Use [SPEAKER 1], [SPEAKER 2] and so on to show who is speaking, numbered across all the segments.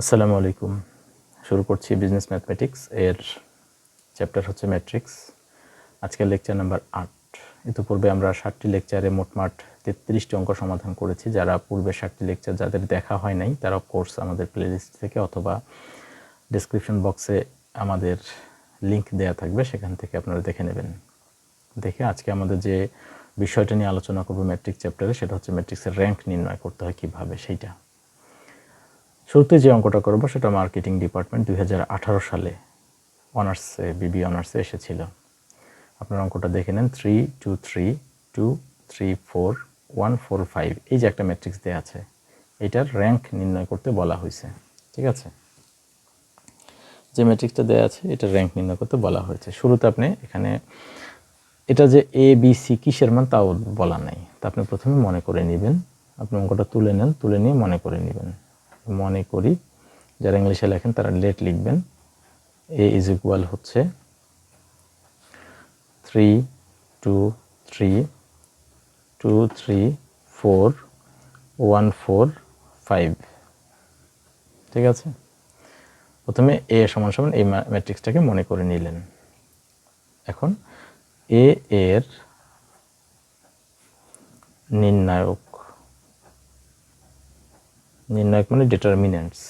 [SPEAKER 1] আসসালামু আলাইকুম। শুরু করছি বিজনেস ম্যাথমেটিক্স এর চ্যাপ্টার হচ্ছে ম্যাট্রিক্স আজকের লেকচার নাম্বার আট। ইতিপূর্বে আমরা ষাটটি লেকচারে মোটমাট তেত্রিশটি অঙ্ক সমাধান করেছি। যারা পূর্বে ষাটটি লেকচার যাদের দেখা হয় নাই, তারা কোর্স আমাদের প্লেলিস্ট থেকে অথবা ডিসক্রিপশন বক্সে আমাদের লিংক দেয়া থাকবে, সেখান থেকে আপনারা দেখে নেবেন। দেখে আজকে আমাদের যে বিষয়টা নিয়ে আলোচনা করব ম্যাট্রিক চ্যাপ্টারে সেটা হচ্ছে ম্যাট্রিক্সের র্যাঙ্ক নির্ণয় করতে হয় কীভাবে, সেইটা। শুরুতে যে অঙ্কটা করব সেটা মার্কেটিং ডিপার্টমেন্ট দুই হাজার আঠারো সালে অনার্সে বিবি অনার্সে এসেছিল। আপনার অঙ্কটা দেখে নেন three two three two three four one four five এই যে একটা ম্যাট্রিক্স দেওয়া আছে, এটার র্যাঙ্ক নির্ণয় করতে বলা হয়েছে, ঠিক আছে? যে ম্যাট্রিক্সটা দেওয়া আছে, এটার র্যাঙ্ক নির্ণয় করতে বলা হয়েছে। শুরুতে আপনি এখানে, এটা যে এ বি সি কিসের মান তাও বলা নাই। তা আপনি প্রথমে মনে করে নেবেন। আপনি অঙ্কটা তুলে নেন, তুলে নিয়ে মনে করে নেবেন। মনে করি। যারা ইংলিশে লেখেন, তারা লেট লিখবেন। এ ইজ ইকুয়াল হচ্ছে three, two three two, three, four, one, four, five. ঠিক আছে? প্রথমে এ সমান সমান এই ম্যাট্রিক্সটাকে মনে করে নিলেন। এখন এ এর নির্ণায়ক নির্ণায়ক মানে ডিটারমিনেন্টস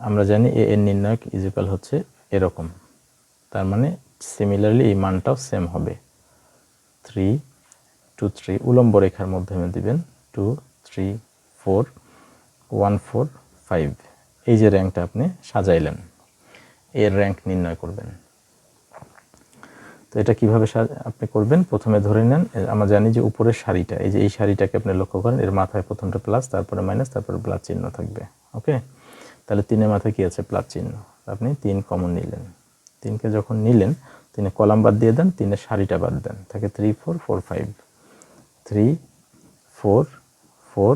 [SPEAKER 1] আমরা জানি এ এর নির্ণায়ক ইজিক্যাল হচ্ছে এরকম। তার মানে সিমিলারলি এই মানটাও সেম হবে। থ্রি টু থ্রি উলম্ব রেখার মাধ্যমে দিবেন। Two three four one four five এই যে র্যাঙ্কটা আপনি সাজাইলেন। এর র্যাঙ্ক নির্ণয় করবেন। তো এটা কীভাবে আপনি করবেন? প্রথমে ধরে নেন আমরা জানি যে উপরের শাড়িটা এই যে এই শাড়িটাকে আপনি লক্ষ্য করেন, এর মাথায় প্রথমটা প্লাস তারপরে মাইনাস তারপরে প্লাস চিহ্ন থাকবে ওকে তাহলে তিনের মাথায় কি আছে? প্লাস চিহ্ন। আপনি তিন কমন নিলেন। তিনকে যখন নিলেন, তিনে কলাম বাদ দিয়ে দেন তিনের শাড়িটা বাদ দেন। থাকে three four four five three four four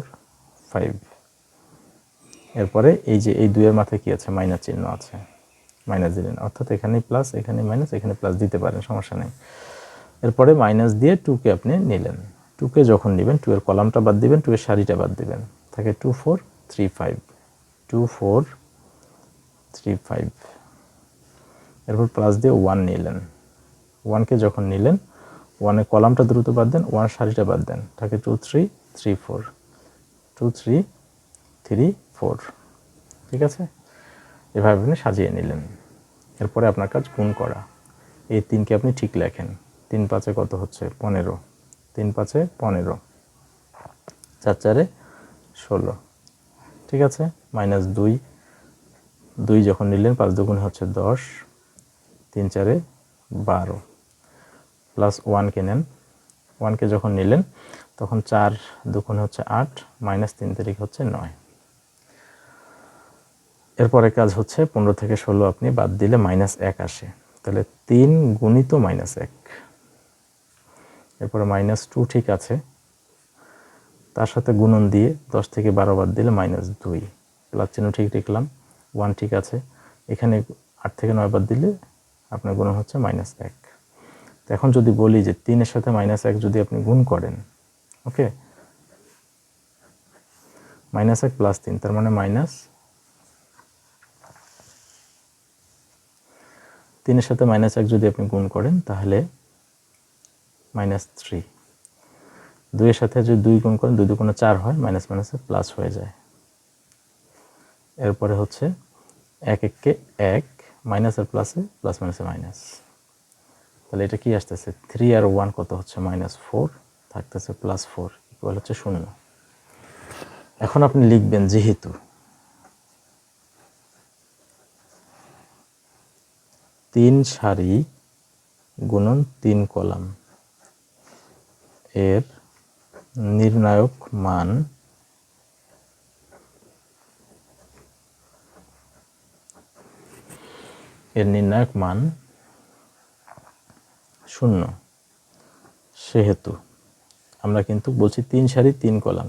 [SPEAKER 1] five এরপরে এই যে, এই দুইয়ের মাথায় কি আছে? মাইনাস চিহ্ন আছে। মাইনাস দিলেন। অর্থাৎ এখানে প্লাস এখানে মাইনাস এখানে প্লাস দিতে পারেন, সমস্যা নেই। এরপরে মাইনাস দিয়ে টুকে আপনি নিলেন। টুকে যখন নেবেন টু এর কলামটা বাদ দিবেন টু এর শাড়িটা বাদ দিবেন। থাকে two four three five two four three five এরপর প্লাস দিয়ে ওয়ান নিলেন। ওয়ানকে যখন নিলেন ওয়ানের কলামটা দ্রুত বাদ দেন ওয়ান শাড়িটা বাদ দেন। থাকে two three three four two three three four ঠিক আছে? এভাবে আপনি সাজিয়ে নিলেন। এরপরে আপনার কাজ গুণ করা। এই তিনকে আপনি ঠিক লেখেন। তিন পাঁচে কত হচ্ছে? পনেরো। তিন পাঁচে পনেরো। চার চারে ষোলো। ঠিক আছে? মাইনাস দুই। দুই যখন নিলেন, পাঁচ দুগুণে হচ্ছে দশ। তিন চারে বারো। প্লাস ওয়ানকে নেন। ওয়ানকে যখন নিলেন, তখন চার দুগুণে হচ্ছে আট। মাইনাস তিন তারিখ হচ্ছে নয়। এরপরে কাজ হচ্ছে পনেরো থেকে ষোলো আপনি বাদ দিলে মাইনাস এক আসে। তাহলে তিন গুণিত মাইনাস এক। এরপরে মাইনাস টু ঠিক আছে। তার সাথে গুণন দিয়ে দশ থেকে বারো বাদ দিলে মাইনাস দুই। প্লাস চিহ্ন ঠিক লিখলাম ওয়ান ঠিক আছে। এখানে আট থেকে নয় বাদ দিলে আপনার গুণন হচ্ছে মাইনাস এক। তো এখন যদি বলি যে তিনের সাথে মাইনাস এক যদি আপনি গুণ করেন ওকে মাইনাস এক প্লাস তিন, তার মানে মাইনাস তিনের সাথে মাইনাস এক যদি আপনি গুণ করেন, তাহলে মাইনাস থ্রি দুইয়ের সাথে যদি দুই গুণ করেন, দুই দুগুণে চার হয় মাইনাস মাইনাসে প্লাস হয়ে যায়। এরপরে হচ্ছে এক এককে এক মাইনাস আর প্লাসে প্লাস মাইনাসে মাইনাস তাহলে এটা কি আসতেছে? থ্রি আর ওয়ান কত হচ্ছে? মাইনাস ফোর থাকতেছে প্লাস ফোর ইকুয়াল হচ্ছে শূন্য। এখন আপনি লিখবেন যেহেতু। তিন সারি গুণন তিন কলাম। এর নির্ণায়ক মান এর নির্ণায়ক মান শূন্য, সেহেতু আমরা কিন্তু বলছি তিন সারি তিন কলাম,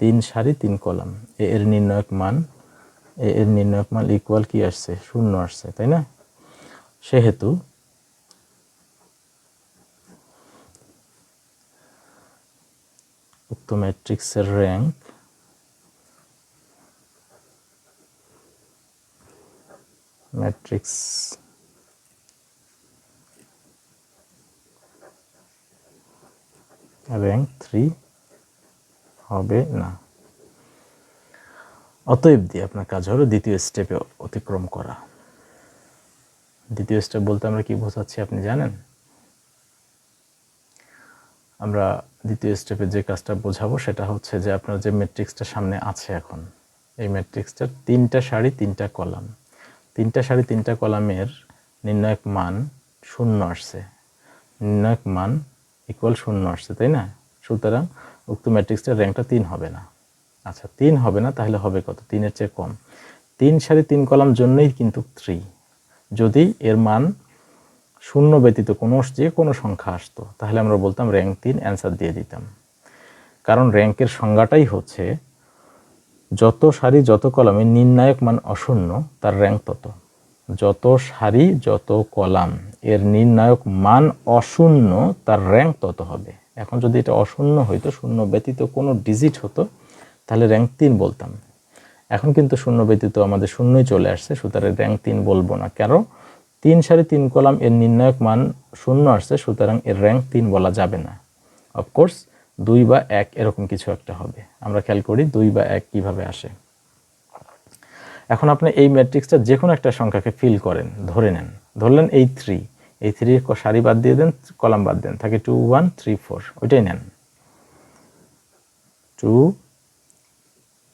[SPEAKER 1] তিন সারি তিন কলাম। এর নির্ণায়ক মান এর নির্ণায়ক মান ইকুয়াল কি আসছে? শূন্য আসছে, তাই না? সেহেতু উক্ত ম্যাট্রিক্সের র্যাঙ্ক ম্যাট্রিক্স র্যাঙ্ক থ্রি হবে না। অতএব দিয়ে আপনার কাজ হলো দ্বিতীয় স্টেপে অতিক্রম করা। দ্বিতীয় স্টেপ বলতে আমরা কি বোঝাচ্ছি আপনি জানেন? আমরা দ্বিতীয় স্টেপে যে কাজটা বোঝাবো সেটা হচ্ছে যে আপনার যে ম্যাট্রিক্সটা সামনে আছে এখন, এই ম্যাট্রিক্সটার তিনটা সারি তিনটা কলাম। তিনটা সারি তিনটা কলামের নির্ণায়ক মান শূন্য আসছে। নির্ণায়ক মান ইকুয়াল শূন্য আসছে, তাই না? সুতরাং উক্ত ম্যাট্রিক্সটার র্যাঙ্কটা তিন হবে না। আচ্ছা তিন হবে না, তাহলে হবে কত? তিনের চেয়ে কম। তিন সারি তিন কলাম জন্যই কিন্তু থ্রি যদি এর মান শূন্য ব্যতীত কোনো যে কোনো সংখ্যা আসতো, তাহলে আমরা বলতাম র্যাঙ্ক তিন অ্যান্সার দিয়ে দিতাম। কারণ র্যাঙ্কের সংজ্ঞাটাই হচ্ছে যত সারি যত কলামে নির্ণায়ক মান অশূন্য, তার র্যাঙ্ক তত। যত সারি যত কলাম, এর নির্ণায়ক মান অশূন্য, তার র্যাঙ্ক তত হবে। এখন যদি এটা অশূন্য হইতো, শূন্য ব্যতীত কোনো ডিজিট হতো, তাহলে র্যাঙ্ক তিন বলতাম। এখন কিন্তু শূন্য ব্যতীত আমাদের শূন্যই চলে আসছে, সুতরাং র্যাঙ্ক তিন বলব না। কেন? তিন সারি তিন কলাম এর নির্ণায়ক মান শূন্য আসছে, সুতরাং এর র্যাঙ্ক তিন বলা যাবে না। অফকোর্স দুই বা এক এরকম কিছু একটা হবে। আমরা খেয়াল করি দুই বা এক কীভাবে আসে। এখন আপনি এই ম্যাট্রিক্সটা যে কোনো একটা সংখ্যাকে ফিল করেন, ধরে নেন। ধরলেন এই থ্রি এই থ্রির সারি বাদ দিয়ে দেন, কলাম বাদ দেন। থাকে টু ওয়ান থ্রি ফোর ওইটাই নেন। টু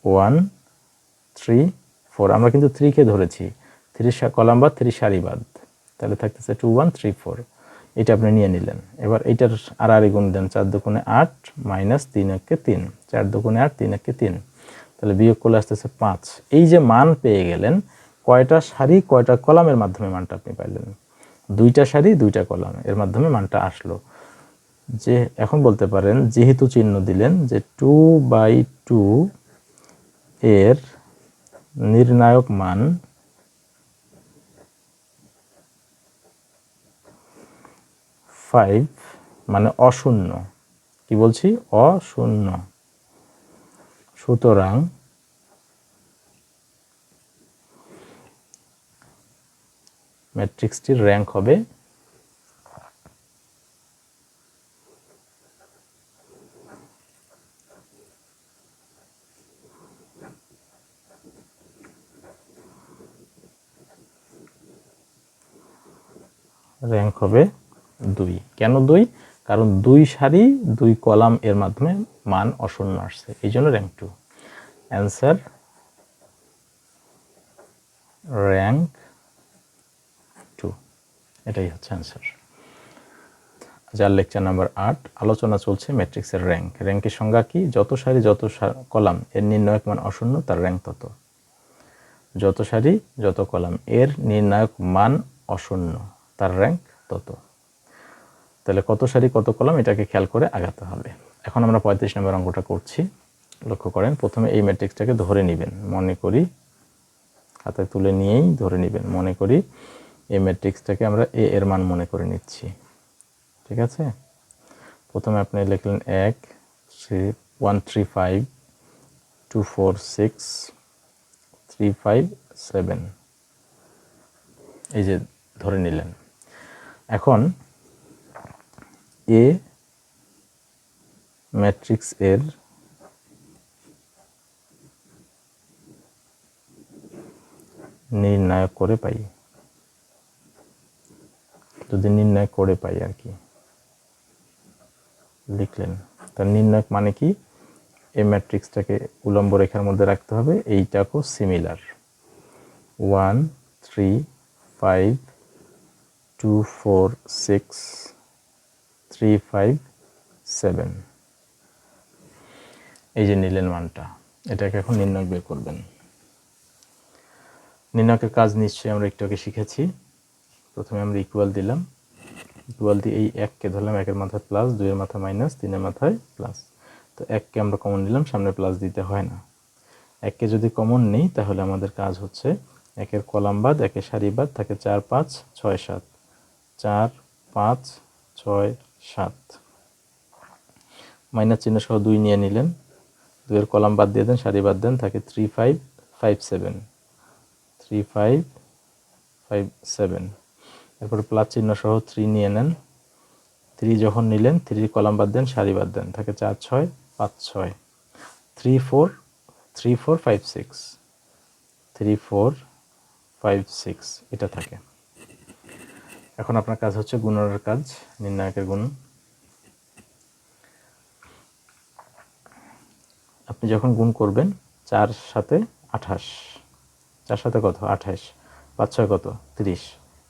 [SPEAKER 1] ওয়ান থ্রি ফোর আমরা কিন্তু থ্রিকে ধরেছি। থ্রি কলাম বাদ থ্রি সারি বাদ। তাহলে থাকতেছে টু ওয়ান থ্রি ফোর এটা আপনি নিয়ে নিলেন। এবার এইটার আর আড়ি গুণ দেন, চার দুগুণে আট মাইনাস তিন একে তিন। চার দুগুণে আট, তিন একে তিন। তাহলে বিয়োগ করলে আসতেছে পাঁচ। এই যে মান পেয়ে গেলেন, কয়টা সারি, কয়টা কলামের মাধ্যমে মানটা আপনি পাইলেন? দুইটা সারি, দুইটা কলাম। এর মাধ্যমে মানটা আসলো। যে এখন বলতে পারেন, যেহেতু চিহ্ন দিলেন যে টু বাই টু এর নির্ণায়ক মান ফাইভ মানে অশূন্য। কি বলছি? অশূন্য। সুতরাং ম্যাট্রিক্সটির র্যাঙ্ক হবে র্যাঙ্ক হবে দুই। কেন দুই? কারণ দুই সারি, দুই কলাম এর মাধ্যমে মান অশূন্য আসছে। এই জন্য rank two answer rank two এটাই হচ্ছে অ্যান্সার যার লেকচার নাম্বার আট, আলোচনা চলছে ম্যাট্রিক্সের র্যাঙ্ক র্যাঙ্কের সংজ্ঞা কি? যত সারি, যত কলাম এর নির্ণায়ক মান অশূন্য, তার র্যাঙ্ক তত। যত সারি, যত কলাম এর নির্ণায়ক মান অশূন্য। তার র্যাঙ্ক তত। তাহলে কত সারি, কত কলাম, এটাকে খেয়াল করে আগাতে হবে। এখন আমরা পঁয়ত্রিশ নম্বর অঙ্কটা করছি। লক্ষ্য করেন, প্রথমে এই ম্যাট্রিক্সটাকে ধরে নেবেন। মনে করি, হাতে তুলে নিয়েই ধরে নেবেন। মনে করি, এই ম্যাট্রিক্সটাকে আমরা এ এর মান মনে করে নিচ্ছি। ঠিক আছে? প্রথমে আপনি লিখলেন এক, three, one, three, five, two, four, six, three, five, seven. এই যে ধরে নিলেন। এখন এ ম্যাট্রিক্স এর নির্ণয় করে পাই। যদি নির্ণয় করে পাই আর কি। লিখলেন। তার নির্ণায়ক মানে কি? এই ম্যাট্রিক্সটাকে উলম্ব রেখার মধ্যে রাখতে হবে। এইটাকেও similar one three five two four six three five seven এই যে নিলেন মানটা, এটাকে এখন নির্ণয় বের করবেন। নির্ণয়কের কাজ নিশ্চয়ই আমরা একটু আগে শিখেছি। প্রথমে আমরা ইকুয়াল দিলাম। ইকুয়াল দিয়ে এই এককে ধরলাম, একের মাথায় প্লাস দুইয়ের মাথায় মাইনাস তিনের মাথায় প্লাস তো এককে আমরা কমন নিলাম, সামনে প্লাস দিতে হয় না। এককে যদি কমন নেই, তাহলে আমাদের কাজ হচ্ছে একের কলাম বাদ, একের সারি বাদ থাকে চার পাঁচ, ছয় সাত। চার, পাঁচ, ছয়, সাত। মাইনাস চিহ্ন সহ দুই নিয়ে নিলেন। দুইয়ের কলাম বাদ দিয়ে দেন, সারি বাদ দেন, থাকে three five five seven three five five seven এরপরে প্লাস চিহ্ন সহ থ্রি নিয়ে নেন। থ্রি যখন নিলেন থ্রির কলাম বাদ দেন, সারি বাদ দেন, থাকে চার, ছয়, পাঁচ, ছয়। Three four three four five six three four five six এটা থাকে। এখন আপনার কাজ হচ্ছে গুণনের কাজ, নির্ণায়কের গুণ। আপনি যখন গুণ করবেন, চার সাথে আঠাশ। চার সাথে কত? আঠাশ। পাঁচ ছয় কত? তিরিশ।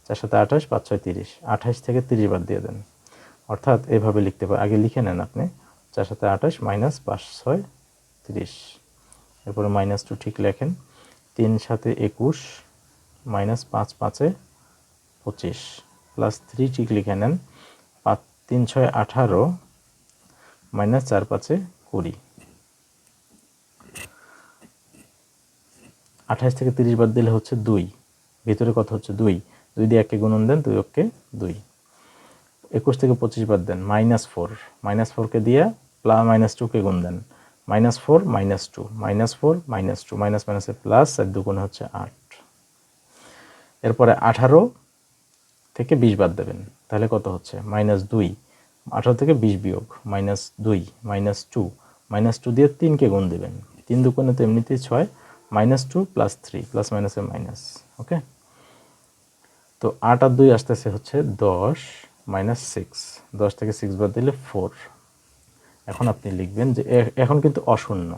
[SPEAKER 1] চার সাথে আঠাশ, পাঁচ ছয় তিরিশ। আঠাশ থেকে তিরিশ বাদ দিয়ে দেন। অর্থাৎ এভাবে লিখতে পারেন আগে লিখে নেন আপনি। চার সাথে আঠাশ মাইনাস পাঁচ ছয় তিরিশ। এরপরে মাইনাস টু ঠিক লেখেন। তিন সাথে একুশ মাইনাস পাঁচ পাঁচে পঁচিশ। প্লাস থ্রি ঠিক লিখে নেন পাঁচ, তিন, ছয়, আঠারো মাইনাস চার, পাঁচে কুড়ি। আঠাশ থেকে তিরিশ বাদ দিলে হচ্ছে দুই। ভিতরে কত হচ্ছে? দুই। দুই দিয়ে একে গুণন দেন, দুই ওকে দুই। একুশ থেকে পঁচিশ বাদ দেন মাইনাস ফোর মাইনাস ফোরকে দিয়ে প্লাস মাইনাস টুকে গুণ দেন। Minus four minus two minus four minus two minus মাইনাসে প্লাস আর দুগুণ হচ্ছে আট। এরপরে আঠারো থেকে বিশ বাদ দেবেন। তাহলে কত হচ্ছে? মাইনাস দুই। আঠারো থেকে বিশ বিয়োগ, মাইনাস দুই, মাইনাস টু। মাইনাস টু দিয়ে তিনকে গুণ দেবেন। তিন দুগুণে তো এমনিতেই ছয়। Minus two plus three, plus মাইনাসে মাইনাস, ওকে? তো আট আর দুই আসতেছে হচ্ছে দশ, মাইনাস সিক্স। দশ থেকে সিক্স বাদ দিলে ফোর। এখন আপনি লিখবেন যে এখন কিন্তু অশূন্য।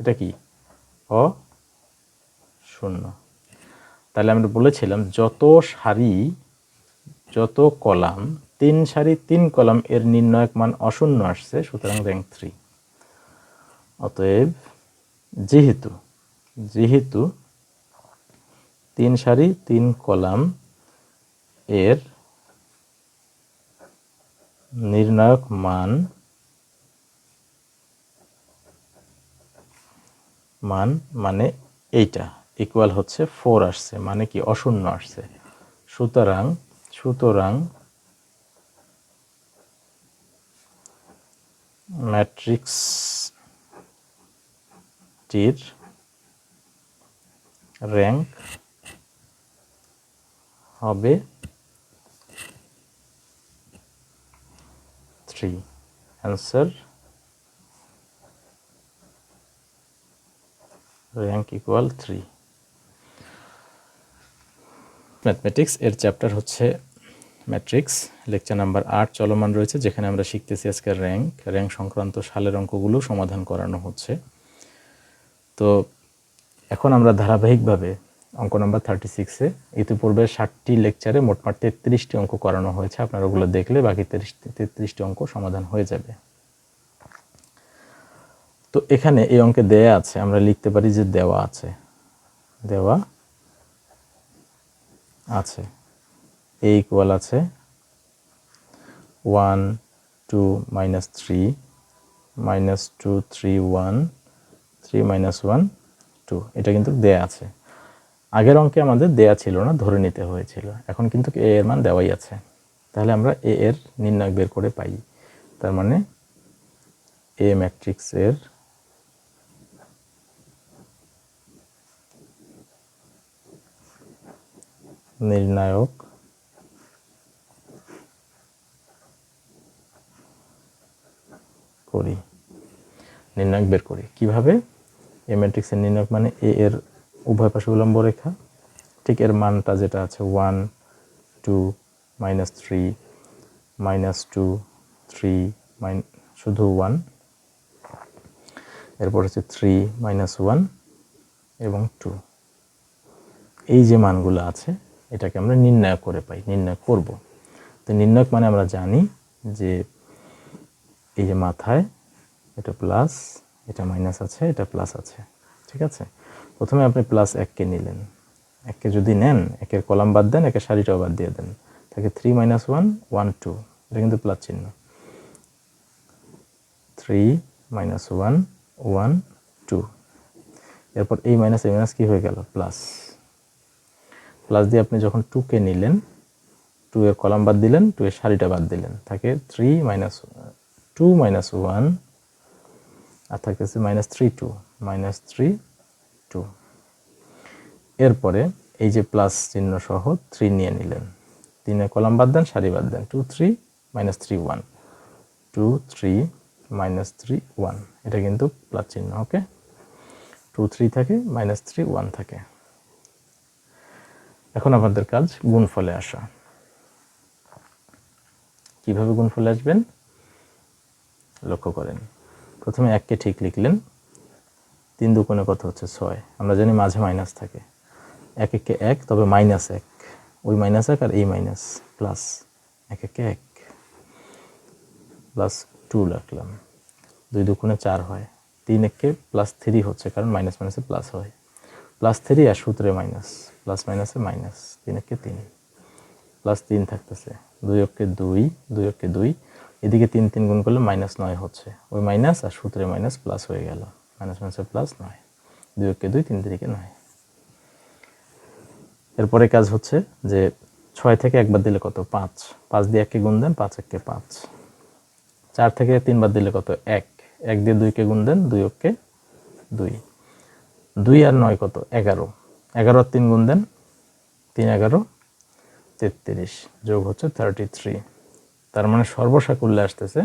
[SPEAKER 1] এটা কি? অ শূন্য তাহলে আমরা বলেছিলাম, যত সারি যত কলাম, তিন সারি তিন কলাম এর নির্ণায়ক মান অশূন্য আসছে, সুতরাং র্যাঙ্ক থ্রি অতএব, যেহেতু যেহেতু তিন সারি তিন কলাম এর নির্ণায়ক মান মান মানে এইটা ইকুয়াল হচ্ছে ফোর আসছে মানে কি অশূন্য আসছে। সুতরাং সুতরাং ম্যাট্রিক্সটির র্যাঙ্ক হবে three. Answer rank equal three. Mathematics এর চ্যাপ্টার হচ্ছে ম্যাট্রিক্স লেকচার নাম্বার আট চলমান রয়েছে, যেখানে আমরা শিখতেছি আজকে র্যাঙ্ক র্যাঙ্ক সংক্রান্ত সালের অঙ্কগুলো সমাধান করানো হচ্ছে। তো এখন আমরা ধারাবাহিকভাবে অঙ্ক নাম্বার থার্টি সিক্সে ইতিপূর্বে ষাটটি লেকচারে মোটমাট তেত্রিশটি অঙ্ক করানো হয়েছে, আপনারা ওগুলো দেখলে বাকি তিরিশ তেত্রিশটি অঙ্ক সমাধান হয়ে যাবে। তো এখানে এই অঙ্কে দেয়া আছে, আমরা লিখতে পারি যে দেওয়া আছে। দেওয়া আছে। এ ইকুয়াল আছে। One two minus three minus two three one three minus one two এটা কিন্তু দেয়া আছে। আগের অঙ্কে আমাদের দেয়া ছিল না, ধরে নিতে হয়েছিল। এখন কিন্তু এ এর মান দেওয়াই আছে। তাহলে আমরা এ এর নির্ণয় বের করে পাই। তার মানে এ ম্যাট্রিক্সের নির্ণায়ক করি। নির্ণায়ক বের করি। কীভাবে? এ ম্যাট্রিক্সের নির্ণায়ক মানে এ এর উভয় পাশে উলম্ব রেখা। ঠিক এর মানটা যেটা আছে one two minus three minus two three minus শুধু ওয়ান এরপর হচ্ছে থ্রি মাইনাস ওয়ান এবং টু এই যে মানগুলো আছে এটাকে আমরা নির্ণয় করে পাই, নির্ণয় করব। তো নির্ণয়ক মানে আমরা জানি যে এই যে মাথায় এটা প্লাস এটা মাইনাস আছে, এটা প্লাস আছে, ঠিক আছে? প্রথমে আপনি প্লাস এককে নিলেন। এককে যদি নেন, একের কলাম বাদ দেন, একের সারিটাও বাদ দিয়ে দেন। তাকে three minus one one two এটা কিন্তু প্লাস চিহ্ন। Three minus one one two এরপর এই মাইনাস এই মাইনাস কী হয়ে গেল? প্লাস প্লাস দিয়ে আপনি যখন টুকে নিলেন টু এর কলাম বাদ দিলেন টু এর সারিটা বাদ দিলেন, থাকে three minus two minus one আর থাকতেছে minus three two minus three two এরপরে এই যে প্লাস চিহ্ন সহ থ্রি নিয়ে নিলেন। তিনে কলাম বাদ দেন, সারি বাদ দেন two three minus three one two three minus three one এটা কিন্তু প্লাস চিহ্ন ওকে টু থ্রি থাকে মাইনাস থ্রি ওয়ান থাকে। এখন আমাদের কাজ গুণফলে আসা। কীভাবে গুণফলে আসবেন? লক্ষ্য করেন। প্রথমে এককে ঠিক লিখলেন। তিন দুকোণে কত হচ্ছে ছয়? আমরা জানি মাঝে মাইনাস থাকে। এক একে এক, তবে মাইনাস এক। ওই মাইনাস এক আর এই মাইনাস প্লাস এক একে এক। প্লাস টু রাখলাম দুই দুগুণে চার হয়। তিন একে প্লাস থ্রি হচ্ছে কারণ মাইনাস মাইনাসে প্লাস হয়। প্লাস থ্রি আর সূত্রে মাইনাস। প্লাস মাইনাসে মাইনাস তিন একে তিন। প্লাস তিন থাকতেছে। দুই অক্ষে দুই দুই অক্ষে দুই। এদিকে তিন তিন গুণ করলে মাইনাস নয় হচ্ছে। ওই মাইনাস আর সূত্রে মাইনাস প্লাস হয়ে গেল। মাইনাস মাইনাসে প্লাস নয়। দুই অক্ষে দুই, তিন তিরিকে নয়। এরপরে কাজ হচ্ছে যে ছয় থেকে একবার দিলে কত? পাঁচ। পাঁচ দিয়ে এককে গুণ দেন, পাঁচ এককে পাঁচ। চার থেকে তিনবার দিলে কত? এক। এক দিয়ে দুইকে গুণ দেন, দুই অক্ষে দুই। দুই আর নয় কত? এগারো। এগারো তিন গুণ দেন, তিন এগারো তেত্রিশ, যোগ হচ্ছে থার্টি থ্রি তার মানে সর্বসাকুল্যে আসতেছে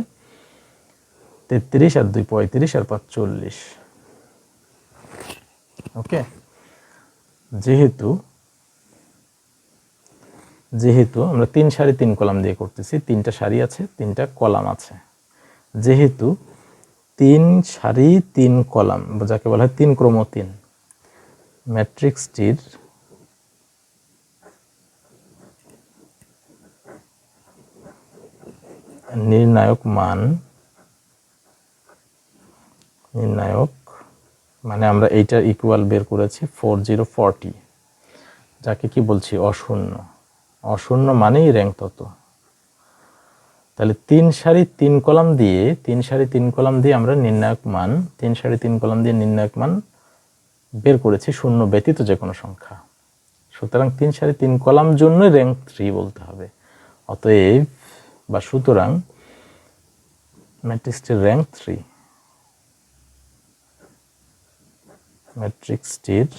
[SPEAKER 1] তেত্রিশ আর দুই পঁয়ত্রিশ আর পাঁচ চল্লিশ ওকে? যেহেতু যেহেতু আমরা তিন সারি তিন কলাম দিয়ে করতেছি, তিনটা সারি আছে, তিনটা কলাম আছে। যেহেতু তিন সারি তিন কলাম, যাকে বলা হয় তিন ক্রম তিন। ম্যাট্রিক্সটির নির্ণায়ক মান, নির্ণায়ক মানে আমরা এইটার ইকুয়াল বের করেছি ফোর জিরো ফর্টি যাকে কি বলছি? অশূন্য। অশূন্য মানেই র্যাঙ্ক তত। তাহলে তিন সারি তিন কলাম দিয়ে, তিন সারি তিন কলাম দিয়ে আমরা নির্ণায়ক মান, তিন সারি তিন কলাম দিয়ে নির্ণায়ক মান বের করেছি শূন্য ব্যতীত যে কোনো সংখ্যা। সুতরাং তিন সারি তিন কলাম জন্য র্যাঙ্ক থ্রি বলতে হবে। অতএব বা সুতরাং ম্যাট্রিক্সটির র্যাঙ্ক থ্রি ম্যাট্রিক্সটির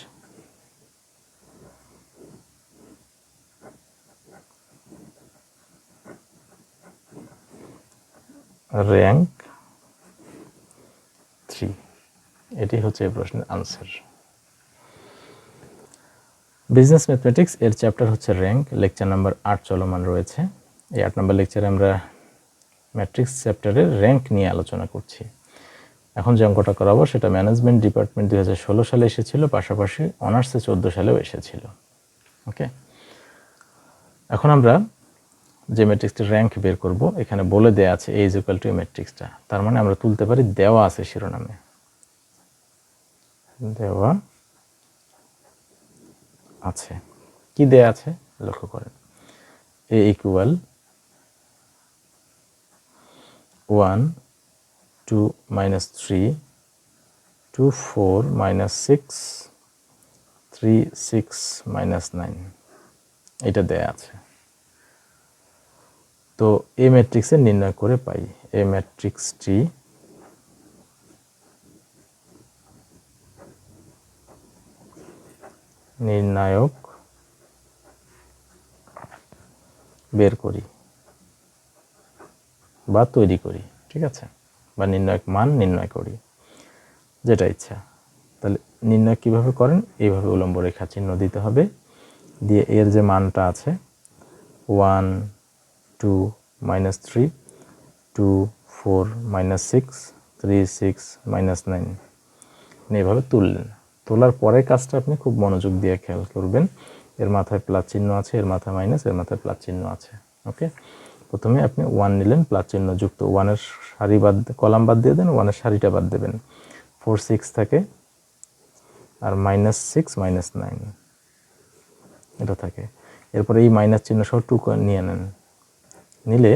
[SPEAKER 1] র্যাঙ্ক থ্রি এটি হচ্ছে এই প্রশ্নের আনসার বিজনেস ম্যাথমেটিক্স এর চ্যাপ্টার হচ্ছে র্যাঙ্ক লেকচার নাম্বার আট চলমান রয়েছে। এই আট নম্বর লেকচারে আমরা ম্যাট্রিক্স চ্যাপ্টারের র্যাঙ্ক নিয়ে আলোচনা করছি। এখন যে অঙ্কটা করাবো, সেটা ম্যানেজমেন্ট ডিপার্টমেন্ট দুই হাজার ষোলো সালে এসেছিল, পাশাপাশি অনার্সে চোদ্দ সালেও এসেছিল। ওকে এখন আমরা যে ম্যাট্রিক্সটির র্যাঙ্ক বের করব, এখানে বলে দেওয়া আছে এই ইকুয়াল টু। ম্যাট্রিক্সটা তার মানে আমরা তুলতে পারি দেওয়া আছে শিরোনামে। দেওয়া আছে। কি দেয়া আছে? লক্ষ্য করেন। A equal one two minus three two four minus six three six minus nine এটা দেয়া আছে। তো এ ম্যাট্রিক্সে নির্ণয় করে পাই। এ ম্যাট্রিক্সটি নির্ণায়ক বের করি বা তৈরি করি, ঠিক আছে? বা নির্ণায়ক মান নির্ণয় করি, যেটা ইচ্ছা। তাহলে নির্ণয় কীভাবে করেন? এইভাবে উলম্ব রেখা চিহ্ন দিতে হবে। দিয়ে এর যে মানটা আছে one two minus three two four minus six three six minus nine এইভাবে তুললেন। তোলার পরের কাজটা আপনি খুব মনোযোগ দিয়ে খেয়াল করবেন। এর মাথায় প্লাস চিহ্ন আছে, এর মাথায় মাইনাস, এর মাথায় প্লাস চিহ্ন আছে, ওকে? প্রথমে আপনি ওয়ান নিলেন, প্লাস চিহ্ন যুক্ত। ওয়ানের সারি বাদ, কলাম বাদ দিয়ে দেন ওয়ানের সারিটা বাদ দেবেন। ফোর সিক্স থাকে, আর মাইনাস সিক্স মাইনাস নাইন এটা থাকে। এরপরে এই মাইনাস চিহ্ন সহ টু নিয়ে নেন। নিলে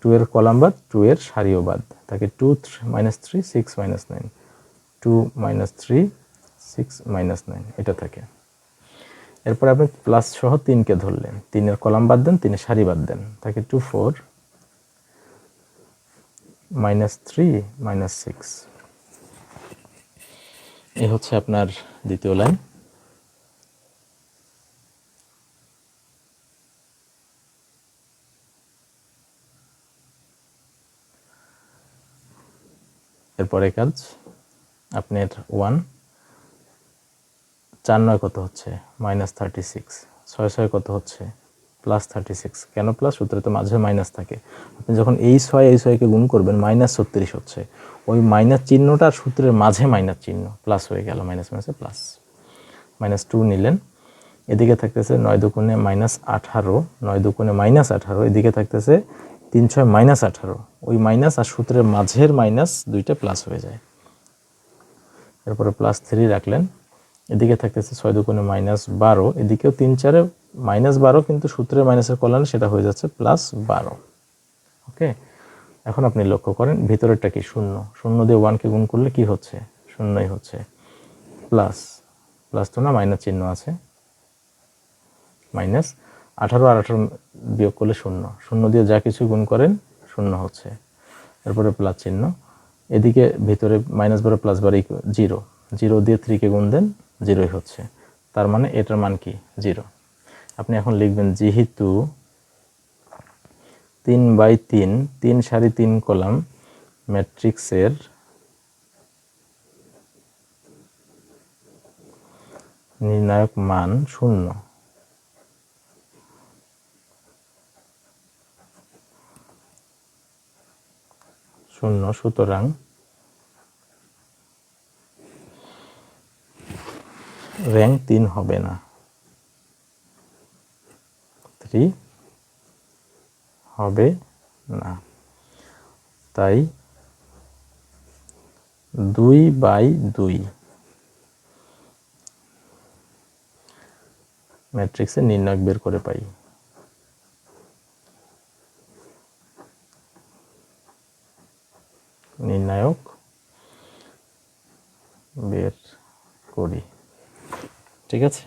[SPEAKER 1] টু এর কলাম বাদ টু এর সারিও বাদ। থাকে two minus three six minus nine two minus three six minus nine এটা থাকে। এরপর আপনি প্লাস সহ তিনকে ধরলেন। তিনের কলাম বাদ দেন, তিনের সারি বাদ দেন। থাকে two four minus three minus six এই হচ্ছে আপনার দ্বিতীয় লাইন। এরপরে কাজ, আপনার ওয়ান চার নয় কত হচ্ছে? মাইনাস থার্টি সিক্স ছয় ছয় কত হচ্ছে? প্লাস থার্টি সিক্স কেন প্লাস সূত্রে তো মাঝে মাইনাস থাকে। আপনি যখন এই ছয়, এই ছয়কে গুণ করবেন, মাইনাস ছত্রিশ হচ্ছে। ওই মাইনাস চিহ্নটা আর সূত্রের মাঝে মাইনাস চিহ্ন। প্লাস হয়ে গেল, মাইনাস মাইনাসে প্লাস মাইনাস টু নিলেন। এদিকে থাকতেছে নয় দুগুণে মাইনাস আঠারো। নয় দুগুণে মাইনাস আঠারো। এদিকে থাকতেছে তিন ছয় মাইনাস আঠারো। ওই মাইনাস আর সূত্রের মাঝের মাইনাস দুইটা প্লাস হয়ে যায়। এরপরে প্লাস থ্রি রাখলেন। এদিকে থাকতেছে ছয় দুগুণে মাইনাস বারো, এদিকেও তিন চারে মাইনাস বারো, কিন্তু সূত্রের মাইনাসের কল্যাণে সেটা হয়ে যাচ্ছে প্লাস বারো। ওকে এখন আপনি লক্ষ্য করেন, ভিতরেরটা কি শূন্য? শূন্য দিয়ে ওয়ানকে গুণ করলে কি হচ্ছে? শূন্যই হচ্ছে। প্লাস প্লাস তো না মাইনাস চিহ্ন আছে। মাইনাস আঠারো আর আঠারো বিয়োগ করলে শূন্য। শূন্য দিয়ে যা কিছু গুণ করেন, শূন্য হচ্ছে। এরপরে প্লাস চিহ্ন। এদিকে ভিতরে মাইনাস বারো প্লাস বারো জিরো জিরো দিয়ে থ্রিকে গুণ দেন জিরোই হচ্ছে। তার মানে এটার মান কি? জিরো। আপনি এখন লিখবেন, যেহেতু তিন বাই তিন তিন সারি তিন কলাম ম্যাট্রিক্সের নির্ণায়ক মান শূন্য। শূন্য, সুতরাং র্যাঙ্ক তিন হবে না। থ্রি হবে না। তাই দুই বাই দুই। ম্যাট্রিক্সের নির্ণায়ক বের করে পাই। নির্ণায়ক বের করি। ঠিক আছে?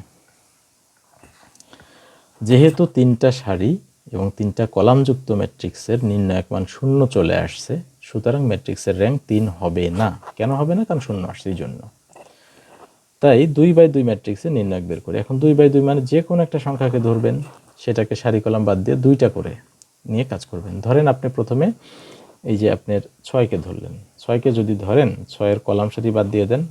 [SPEAKER 1] যেহেতু তিনটা সারি এবং তিনটা কলামযুক্ত ম্যাট্রিক্সের নির্ণায়ক মান শূন্য চলে আসছে, সুতরাং ম্যাট্রিক্সের র্যাঙ্ক তিন হবে না। কেন হবে না? কারণ শূন্য আসছে এই জন্য। তাই দুই বাই দুই ম্যাট্রিক্সের নির্ণায়ক বের করি। এখন দুই বাই দুই মানে যে কোনো একটা সংখ্যাকে ধরবেন, সেটাকে সারি কলাম বাদ দিয়ে দুইটা করে নিয়ে কাজ করবেন। ধরেন আপনি প্রথমে এই যে আপনার ছয়কে ধরলেন। ছয়কে যদি ধরেন, ছয়ের কলাম সারি বাদ দিয়ে দেন,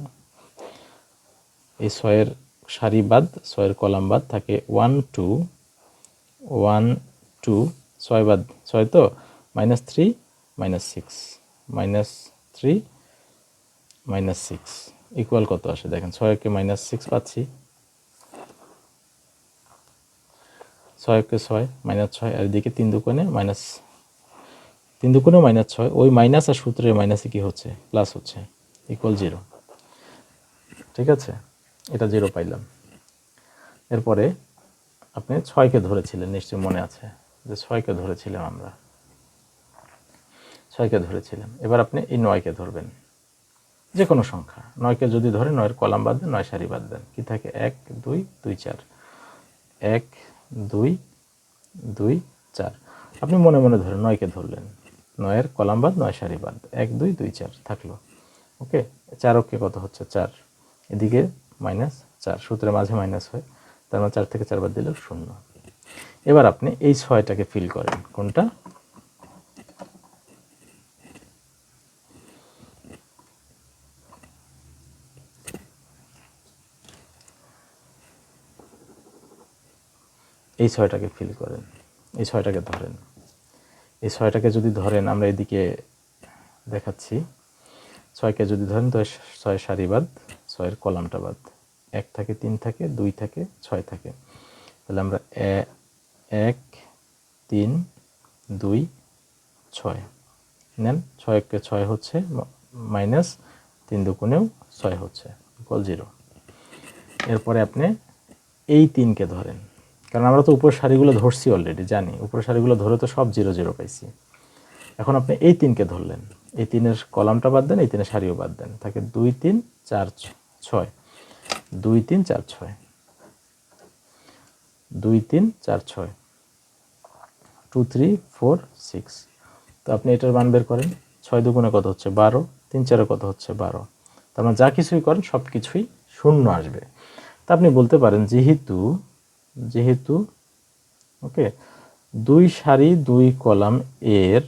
[SPEAKER 1] এই ছয়ের সারি বাদ ছয়ের কলাম বাদ থাকে ওয়ান টু ওয়ান টু ছয় বাদ ছয় তো? Minus three, minus six, minus three, minus six. Equal কত আসে? দেখেন, ছয়কে মাইনাস সিক্স পাচ্ছি। ছয়কে ছয়, মাইনাস ছয়, আর এদিকে তিন দুকোণে মাইনাস, তিন দুকোণে মাইনাস ছয়। ওই মাইনাস আর সূত্রের মাইনাসে কি হচ্ছে? প্লাস হচ্ছে, ইকুয়াল জিরো। ঠিক আছে? এটা জিরো পাইলাম। এরপরে আপনি ছয়কে ধরেছিলেন, নিশ্চয়ই মনে আছে যে ছয়কে ধরেছিলাম আমরা। ছয়কে ধরেছিলাম। এবার আপনি এই নয়কে ধরবেন। যে কোনো সংখ্যা। নয়কে যদি ধরে, নয়ের কলাম বাদ দেন, নয় সারি বাদ দেন। কি থাকে? এক, দুই দুই, চার। এক, দুই দুই, চার। আপনি মনে মনে ধরেন নয়কে ধরলেন। নয়ের কলাম বাদ, নয় সারি বাদ। এক, দুই দুই, চার থাকল। ওকে? চার অক্ষে কত হচ্ছে? চার। এদিকে মাইনাস চার, সূত্রের মাঝে মাইনাস হয়, তার মানে চার থেকে চার বাদ দিলেও শূন্য। এবার আপনি এই ছয়টাকে ফিল করেন, কোনটা? এই ছয়টাকে ফিল করেন, এই ছয়টাকে ধরেন। এই ছয়টাকে যদি ধরেন, আমরা এদিকে দেখাচ্ছি, ছয়কে যদি ধরেন, তো ছয় সারি বাদ ছয়ের কলামটা বাদ এক থাকে, তিন থাকে, দুই থাকে, ছয় থাকে। তাহলে আমরা এক, তিন, দুই, ছয়। নেন ছয়কে ছয় হচ্ছে মাইনাস তিন দুগুণেও ছয় হচ্ছে ইকুয়াল জিরো এরপরে আপনি এই তিনকে ধরেন। কারণ আমরা তো উপর সারিগুলো ধরছি অলরেডি জানি। উপর সারিগুলো ধরে তো সব জিরো জিরো পাইছি। এখন আপনি এই তিনকে ধরলেন। এই তিনের কলামটা বাদ দেন, এই তিনের সারিও বাদ দেন। থাকে দুই, তিন, চার ছয়। দুই তিন চার ছয়। দুই তিন চার ছয়। Two three four six. তো আপনি এটার মান বের করেন। ছয় দুগুণে কত হচ্ছে? বারো। তিন চারে কত হচ্ছে? বারো। তার মানে যা কিছুই করেন সব কিছুই শূন্য আসবে। তা আপনি বলতে পারেন যেহেতু যেহেতু, ওকে, দুই সারি দুই কলাম এর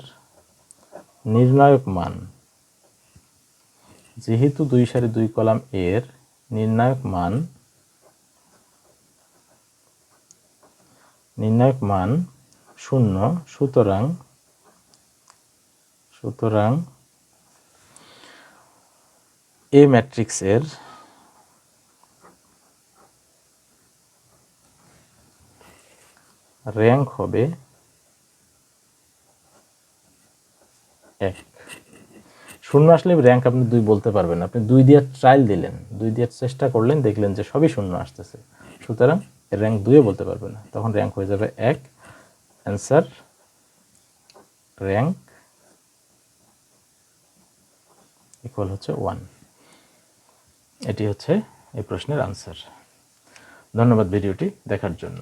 [SPEAKER 1] নির্ণায়ক মান যেহেতু দুই সারি দুই কলাম এর নির্ণায়ক মান নির্ণায়ক মান শূন্য, সুতরাং সুতরাং এ ম্যাট্রিক্সের র্যাঙ্ক হবে এক। শূন্য আসলে র্যাঙ্ক আপনি দুই বলতে পারবেন। আপনি দুই দিয়ে ট্রায়াল দিলেন, দুই দিয়ে চেষ্টা করলেন, দেখলেন যে সবই শূন্য আসতেছে। সুতরাং র্যাঙ্ক দুইও বলতে পারবেন না। তখন র্যাঙ্ক হয়ে যাবে এক। অ্যান্সার র্যাঙ্ক ইকুয়াল হচ্ছে ওয়ান এটি হচ্ছে এই প্রশ্নের আনসার ধন্যবাদ ভিডিওটি দেখার জন্য।